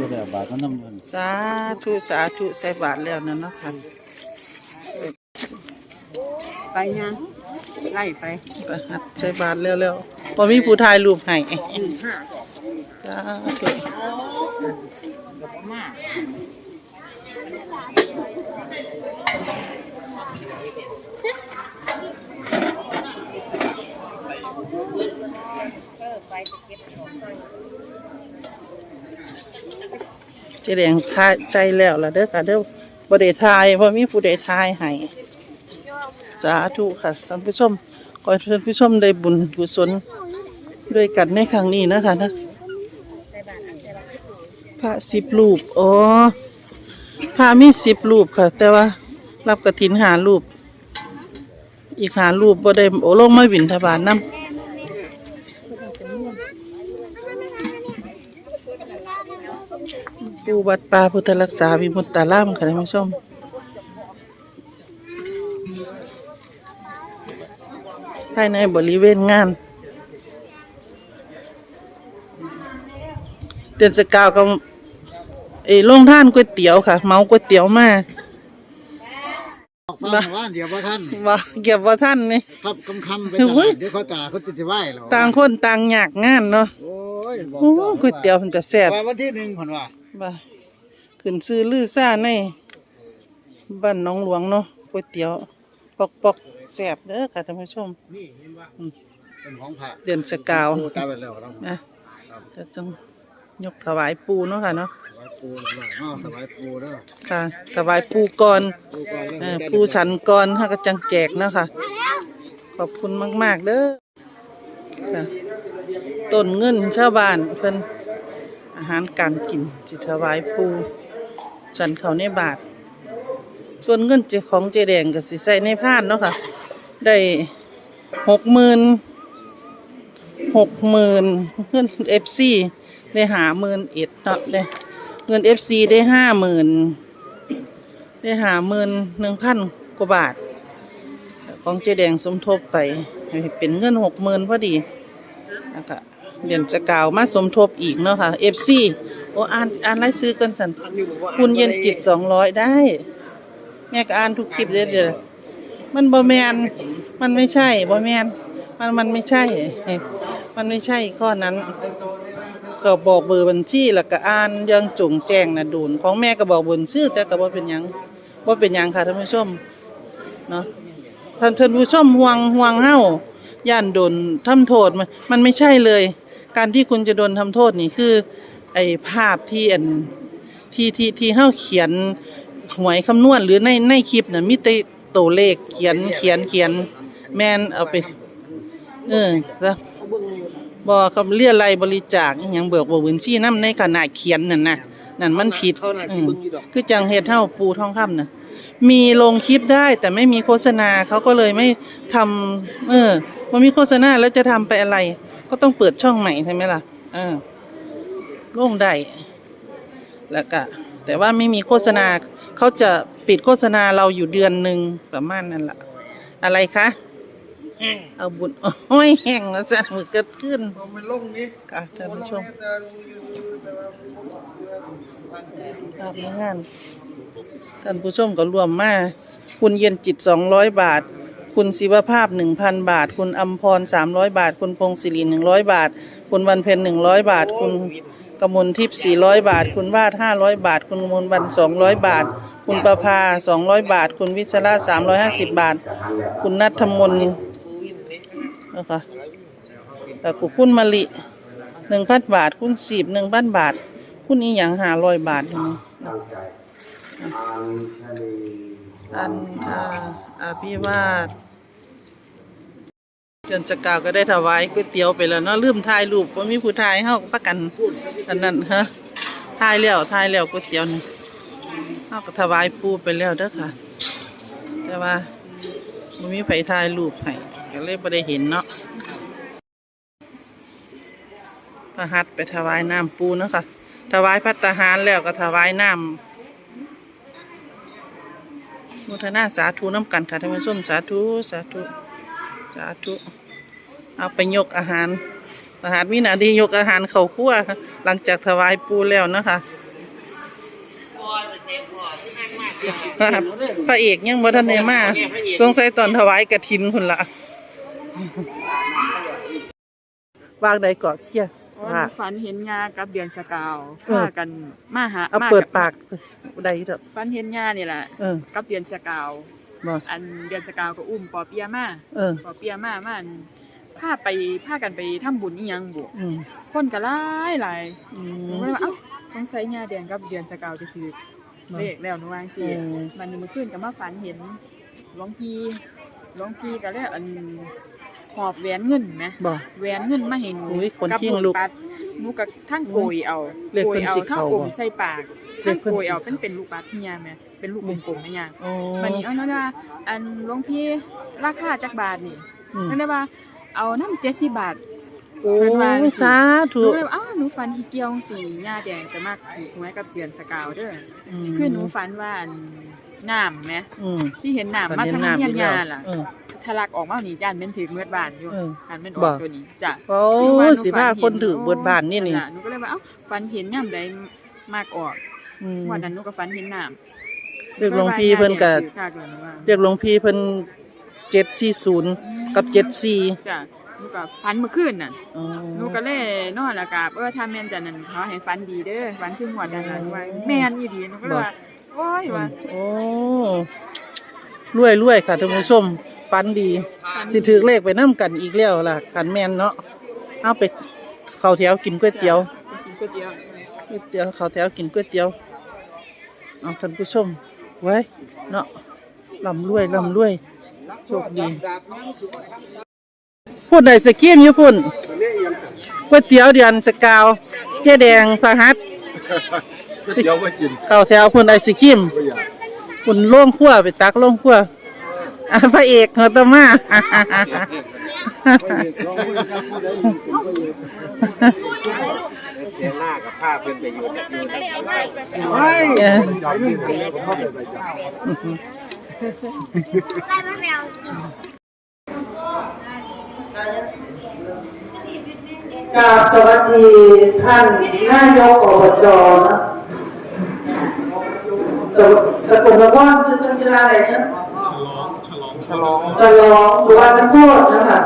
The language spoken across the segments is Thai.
บ่ได้เอาบาทมันนำมันสาธุสาธุใส่บาทแล้วนั่นเนาะค่ะไปยังไล่ไปไปหัดใส่บาทแล้วแล้วพอมีผู้ถ่ายรูปให้หนึ่งห้าสาธุมา เจแดงถ่ายใจแล้วล่ะเด้อค่ะเด้อบ่ได้ถ่ายบ่มีผู้ใดถ่ายให้สาธุค่ะท่านผู้ชมขอให้ท่านผู้ชมได้บุญกุศลด้วยกันในครั้งนี้นะคะนะพระสิบรูปอ๋อพระมีสิบรูปค่ะ แต่ว่ารับกระถินหารูป อีกหารูปบ่ได้โอ้ลงมาบินทบาทนำ ปูวัดป่าพุทธรักษาวิมุตตารามค่ะท่านผู้ชมภายในบริเวณงาน เดือนสกาวกับเออลงท่านก๋วยเตี๋ยวค่ะ เมาก๋วยเตี๋ยวมาออกฟังว่าเดี๋ยวว่าท่านว่าเก็บว่าท่านนี่ ครับคำคำๆไปเฮ้ตยลาดเดี๋ยวเขาตาเขาติดสิไหวเหรอต่างคนต่างอยากงานเนาะโอ้ยบอกโอ้ต่อก๋วยเตี๋ยวมันจะแซ่บว่าวันที่หนึ่งผ่นว่า บ่าขึ้นซื้อลือซ่าในบ้านหน้องหลวงเนาะก๋วยเตี๋ยว ปอกปอกๆแซ่บเด้อค่ะท่านผู้ชม นี่เห็นว่าเป็นของพระเดือนสกาวโอ้ตายไปแล้วครับนะจะต้องยกถวายปูเนาะค่ะเนาะสบายปูเลยเนาะสบายปูเด้อค่ะถวายปูก่อนปูก่อนเอเด้ออปูสันก่อนถ้าก็จังแจกเนาะค่ะ ขอบคุณมาก ๆ เด้อค่ะต้นเงินชาวบ้านเพิ่น อาหารการกินจิถวายปูสันเขาในบาท ส่วนเงินเจของเจแดงก็สิใส่ในพานเนาะค่ะ ได้หกหมื่นหกหมื่นเงินเอฟซีได้หาหมื่นเอ็ดเนาะได้เงินเอฟซีได้ห้าหมื่นได้หาหมื่นหนึ่งพันกว่าบาท ของเจแดงสมทบไป เป็นเงินหกหมื่นพอดีนะคะ เดือนจะกล่าวมาสมทบอีกเนาะค่ะเอฟซีโอ้อ่านอ่านรายซื้อกันสันคุณเย็นจิตสองร้อยได้ แม่ก็อ่านทุกคลิปเลยเด้อมันบ่แมนมันไม่ใช่บ่แมนมันมันไม่ใช่ มันไม่ใช่ข้อนั้น ก็บอกเบอร์บัญชีแล้วก็อ่านยังจงแจ้งนะดูนของแม่ก็บอกบนชื่อแต่ก็บ่เป็นยังบ่เป็นยังค่ะท่านผู้ชมเนาะท่านท่านผู้ชมห่วงห่วงเฮาย่านโดนทำโทษมันมันไม่ใช่เลย การที่คุณจะโดนทำโทษนี่คือไอ้ภาพที่อันที่ที่ที่เฮาเขียนหวยคำนวณหรือในในคลิปน่ะมีแต่ตัวเลขเขียนเขียนเขียนแม่นเอาไป เออแล้วบ่คำเรียอะไรยบริจาคอหยังเบิกบ่บัญชีนำในขณะเขียนนั่นน่ะนั่นมันผิดอืมคือจังเฮ็ดเฮาปูทองคำน่ะมีลงคลิปได้แต่ไม่มีโฆษณาเขาก็เลยไม่ทำเออบ่มีโฆษณาแล้วจะทำไปอะไร ก็ต้องเปิดช่องใหม่ใช่ไหมล่ะเออลงได้แล้วก็แต่ว่าไม่มีโฆษณาเขาจะปิดโฆษณาเราอยู่เดือนหนึ่งประมาณนั้นล่ะ อะไรคะเอาบุญโอ้ยแห้งแล้วจ้ะมือเกิดขึ้นมันลงนี่ค่ะท่านผู้ชมภาพในงานท่านผู้ชมก็รวมมาคุณเย็นจิตสองร้อยบาท คุณศิวภาพหนึ่งพันบาท คุณอัมพรสามร้อยบาท คุณพงศิริหนึ่งร้อยบาท คุณวันเพ็ญหนึ่งร้อยบาท คุณกมลทิพย์สี่ร้อยบาท คุณวาดห้าร้อยบาท คุณกมลวันสองร้อยบาท คุณประภาสองร้อยบาท คุณวิชราสามร้อยห้าสิบบาท คุณนัทมนนะคะแล้วก็คุณมะลิหนึ่งพันบาท คุณสีบหนึ่งพันบาท คุณอีหยังหาร้อยบาทนี่นะอันทา อาภิวาเดือนจะกล่าวก็ได้ถวายก๋วยเตี๋ยวไปแล้วเนาะลืมถ่ายรูปว่ามีผู้ถ่ายเฮาก็ประกันอันนั้นฮะถ่ายแล้วถ่ายแล้วก๋วยเตี๋ยวนี่เฮาก็ถวายปูไปแล้วเด้อค่ะ แต่ว่าบ่มีไผถ่ายรูปให้ก็เลยบ่ได้เห็นเนาะพระหัตถ์ไปถวายน้ำปูเนาะค่ะถวายพัตตาหารแล้วก็ถวายน้ำ มุทนาสาธุน้ำกันค่ะท่านผู้ชมสาธุสาธุสาธุเอาไปยกอาหารทหารมีหน้าทียกอาหารเข้าครัวหลังจากถวายปูแล้วนะคะพระเอกยังบ่ทันได้มาสงสัยตอนถวายกฐินพุ่นละวางใดเกาะเครีย ดว่าว่าฝันเห็นยากับเดือนสกาวเออพากันมาหาเอามาเปิดกับปากได้เถอะฝันเห็นยานี่แหละเออกับเดือนสกาวบ่อันเดือนสกาวก็อุ้มปอเปียมาเออปอเปียมามาอันพาไปพากันไปทำบุญอีหยังบุอืมคนก็หลายหลายอืหนูมก็เลยว่าเอ้าสงสัยยาแดงกับเดือนสกาวจะซื้อเลขแล้วหนูวาจังสิเออมันนี้เมื่อคืนก็มาฝันเห็นหลวงพี่หลวงพี่ก็เลยอัน หอบแหวนเงินไหมบ่ แหวนเงินมาให้หนูอุ๊ยขนกับขิ้งลุกปัดหนูกับทั้งโกยเอาเลขโกเพิ่ยนเอาสิทั้งเข้าอมบ่ใส่ปากเลทั้ขงเพิ่นโกยสิเอาเข้าเป็นเป็นลูกปัดเฮียแม่เป็นลูกกลมๆนะยางโอ้มันนี้เอาแล้วว่าอันหลวงพี่ราคาจักบาทนี่อืมนั่นได้ว่า เอาน้ำเจ็ดสิบบาท โอ้เพิ่นว่าจังสาหธุนูเลยว่าอ้าวหนูฝันที่เกี่ยวสีหญ้าแดงจะมากถูกหวยกับเดือนสกาวเด้อมคือหนูฝันว่าอัน น้ำไหมอืมที่เห็นน้ำมาฝันเห็ทานงน้ำเฮียอีนกแล้วยาล่ะเออ ทะลักออกมานี่ย่านเป็นถือเมือดบานอยู่เออหันเป็นออกบ่ ตัวนี้จ้ะโอ้หนูว่าหนูสิพาคนถือเบิดบ้านนี่นี่ล่ะหนูก็เลยว่าเอ้าฝันเห็นย่ำใดมากออกอืมวันนั้นหนูก็ฝันเห็นน้ำเรียกหลวงพี่เพิ่นก็ถือค่าเกินว่าเรียกหลวงพี่เพิ่น740กับ74จ้ะหนูก็ฝันเมื่อคืนน่ะอ๋อหนูก็เลยนอนแล้วก็เออถ้าแม่นจันนั่นขอให้ฝันดีเด้อฝันถึงหวดนั่นล่ะหนูว่าแม่นอีดีหนูก็เลยว่า โอ้ยว่าโอ้รวยรวยค่ะท่านผู้ชมฝันดี สิถือเลขไปนํกันอีกแล้วล่ะคันแม่นเนาะเอาไปเข้าแถวกินก๋วยเตี๋ยวกินก๋วยเตี๋ยวก๋วยเตี๋ยวเข้าแถวกินก๋วยเตี๋ยวเอาท่านผู้ชมไว้เนาะร่ำรวยร่ำรวยโชคดีพูดได้สกีมอยู่พุ่นก๋วยเตี๋ยวเดือนสกาว เจ๊แดงพะฮั ดเดี๋ยวไปกินเข้าแถวพุ่นไอศครีมไม่อยากพุ่นโล่งขั้วไปตักโล่งขั้วอะพระเอกหัวตะมาเสียหน้ากับผ้าเป็นไปอยู่อยู่ในไม่เอออยากกินผมก็เข้าไปไปจ้ะกราบสวัสดีท่านนายกอบจนะ สสกลนครซึ่งเป็นชื่ออะไรเนี่ยฉลองฉลองสุวรรณโคตรนะคะ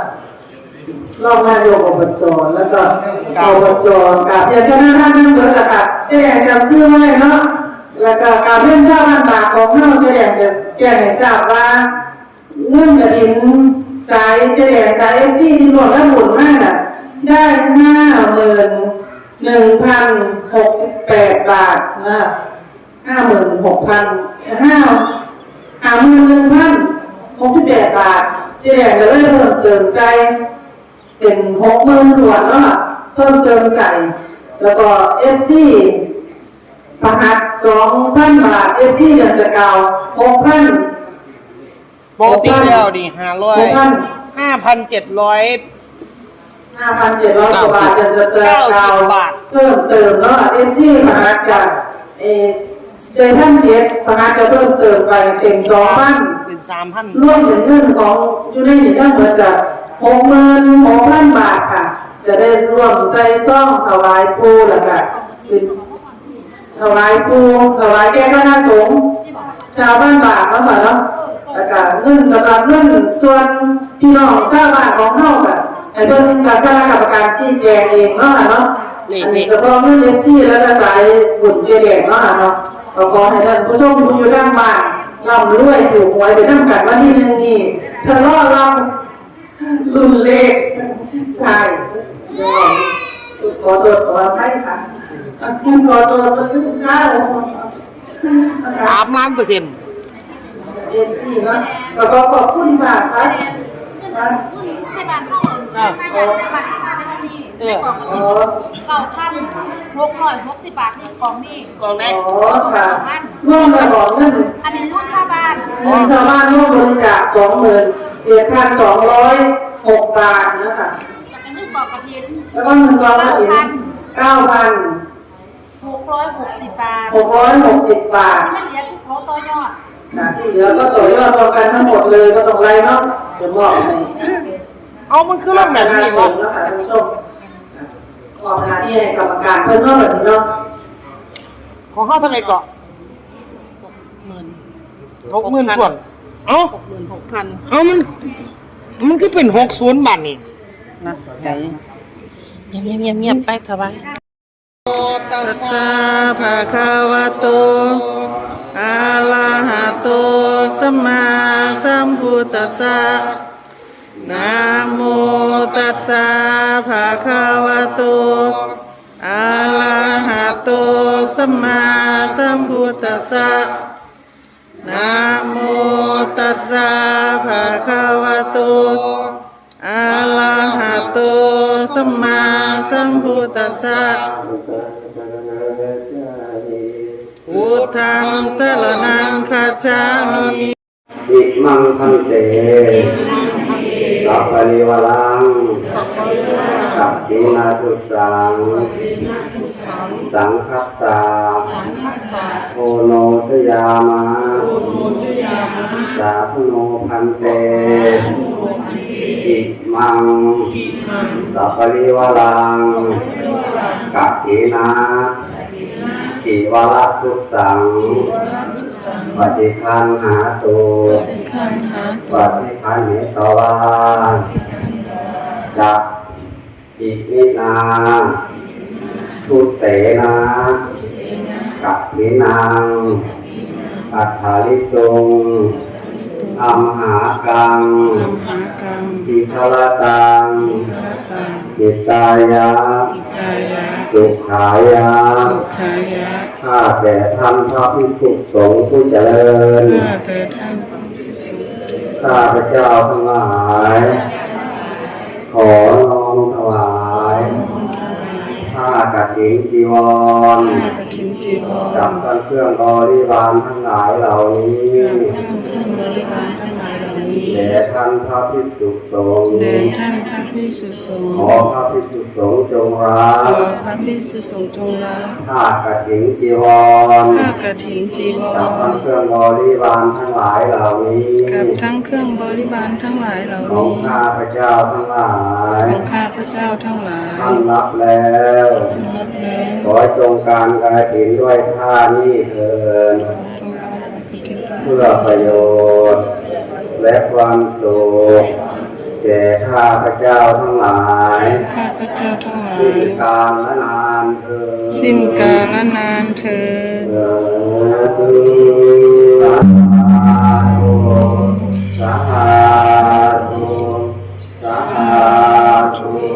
รองนายกอบจแล้วก็อบจกับเจ้าหน้าที่ท่านเบิร์กับแจ้งจะซื้อไว้เนาะแล้วก็การเล่นข้าวมันตากของเฮาจะแจ้งจะแจ้งให้ทราบว่าเงื่อนกระดินสายเจริญสายเอซี่ที่รวมแล้วหมุนมากอะได้ห้าหมื่นหนึ่งพันหกสิบแปดบาทนะ ห้าหมื่นหกพันห้าห้าหมื่นหนึ่งพันหกสิบแปดบาทเจริญก็เลยเพิ่มเติมใจเป็นหกหมื่นหลวนแล้วล่ะเพิ่มเติมใส่ แล้วก็เอฟซีประหัสสองพันบาทเอฟซีเดือนสกาวหกพันปกติแล้วดิห้าร้อยหกพันห้าพันเจ็ดร้อยห้าพันเจ็ดร้อยกว่าบาทจะจะเติมเก้าสิบบาทเพิ่มเติมเนาะเอฟซีมหาจากเอ อเดือนท่านเจ็ดมหาจะเพิ่มเติมไปเป็นสองพันเป็นสามพันรวมถึงเงินของอยู่ในนี้ทั้งหมดจะหกหมื่นหกพันบาทค่ะ จะได้ร่วมใส่ซ่องถวายปูแล้วก็สิถวายปูถวายแก่คณะสงฆ์ชาวบ้านบาทเนาะค่ะเนาะแล้วก็เงินสำหรับเงินส่วนพี่น้องชาวบ้านของเฮาค่ะให้เพิ่นกับคณะกรรมการชี้แจงเองเนาะค่ะเนาะนี่อันนี่นี้เฉพาะเงินเอฟซีแล้วก็สายบุญเจแดงเนาะค่ะเนาะ ก็ขอให้ท่านผู้ชมผู้อยู่ด้านบ้านร่ำรวยถูกหวยไปทั้งกันวันที่หนึ่งนี้ทะเลาะลำรุ่นเลขใช่เดี๋ยวขอโทษขออภัยค่ะขอโทษขอโทษข้าวสามล้านเปอร์เซ็นต์เอฟซีเนาะแล้วก็ขอบคุณมากครับให้บ้านเข้าถ้าอยากให้บ้าน เข้าได้ก็มีในกล่องก็อ๋อมีเก้าพันหกร้อยหกสิบบาทนี่กล่องนี่กองได้อ๋อค่ะร่วมกันบอกเงินอันนี้รุ่นชาวบ้านมีชาวบ้านร่วมบริจาคสองหมื่นเจ็ดพันสองร้อยหกบาทนะคะจากกันรุ่นบอกกระเทียมแล้วก็เงินกองกระถิ่นเก้าพันหกร้อยหกสิบบาทหกร้อยหกสิบบาทที่มันเหลือคือเขาต่อยอดนะที่เหลือก็ต่อยอดต่อกันทั้งหมดเลยก็ต้องไล่เนาะเดี๋ยวบอกให้เอามันคือเรื่องแบบนี้ชวะมนะคะท่านผู้ชม ขอบหน้าที่ให้กรรมการเพิ่นเนาะแบบนี้เนาะของเขาเท่าไหร่เกาะหมื่นหกหมื่นกว่าเอ้าหมื่นหกพันเอ้ามันมันคือเป็นหกศูนย์บาทนี่นะใจเงียบเงียบเงียบไปถวายตัสสะภะคะวะโตอะระหะโตสัมมาสัมพุทธัสสะ นะโมตัสสะภะคะวะโตอะระหะโตสัมมาสัมพุทธัสสะนะโมตัสสะภะคะวะโตอะระหะโตสัมมาสัมพุทธัสสะพุทธังสรณังคัจฉามิอิมังพันเต สัพพะริวารังสัพพินาทุสัง สังคัสสาโอโนสยามาสาธุโนพันเตอิมัง สัพพะริวารังกัปปินา อิวาลทุสัง ปฏิคันหาตุปฏิคันเหตวาจักอิมินาทุเสนากัปปินังอัฏฐาลิจงอัมหากังทิคลตังจิต ตายะสุขายะข้าแต่ท่านพระพิสุสงฆ์ผู้เจริญข้าพระเจ้าทั้งหลาย ขอน้อมถวายผ้ากฐินจีวรกับท่านเครื่องบริวารทั้งหลายเหล่านี้ แด่ท่านพระพิสุสงฆ์เดินท่านพระพิสุสงฆ์ขอพระพิสุสงฆ์จงรักขอพระพิสุสงฆ์จงรักผ้ากฐินจีวรผ้ากฐินจีวกับท่านรเครื่องบริวารทั้งหลายเหล่านี้กับทั้งเครื่องบริบาลทั้งหลายเหล่าของนี้ข้าพระเจ้าทั้งหลายของข้าพระเจ้าทั้งหลายท่านรับแล้วรับแล้วขอจงการกายถินด้วยท่านี้เถิดจงเอาปฏิทินเพื่อประโยชน์ และความสุขแก่ข้าพระเจ้าทั้งหลายข้าพระเจ้าทั้งหลาสิ้นยกาลและนานเถิดสิ้นกาลนานเถิดเถิดสาธุสาธุสาธุ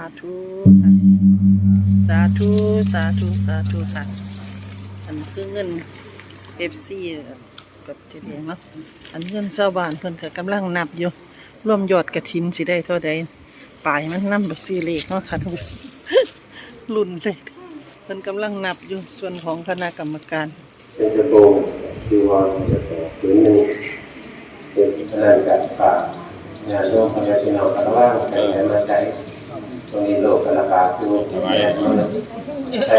าธุสาธุ สาธุ สาธุค่ะ อันคือเงินเอฟซี กับทีเดียวเนาะอันเงินชาวบ้านเพิ่นก็กำลังนับอยู่รวมยอดกระถินสิได้เท่าใดปลายมันนำแบบสี่เลขเนาะค่ะทุกคนรุ่นเลยเพิ่นกำลังนับอยู่ส่วนของคณะกรรมการเป็นจะโกงจีวรจะโตผืนหนึ่งเป็นอะไรกันฝากงานร่วมพยาธินองคารวะใจแรงมาใจตรงนี้โลกกระบาดอยู่ใช้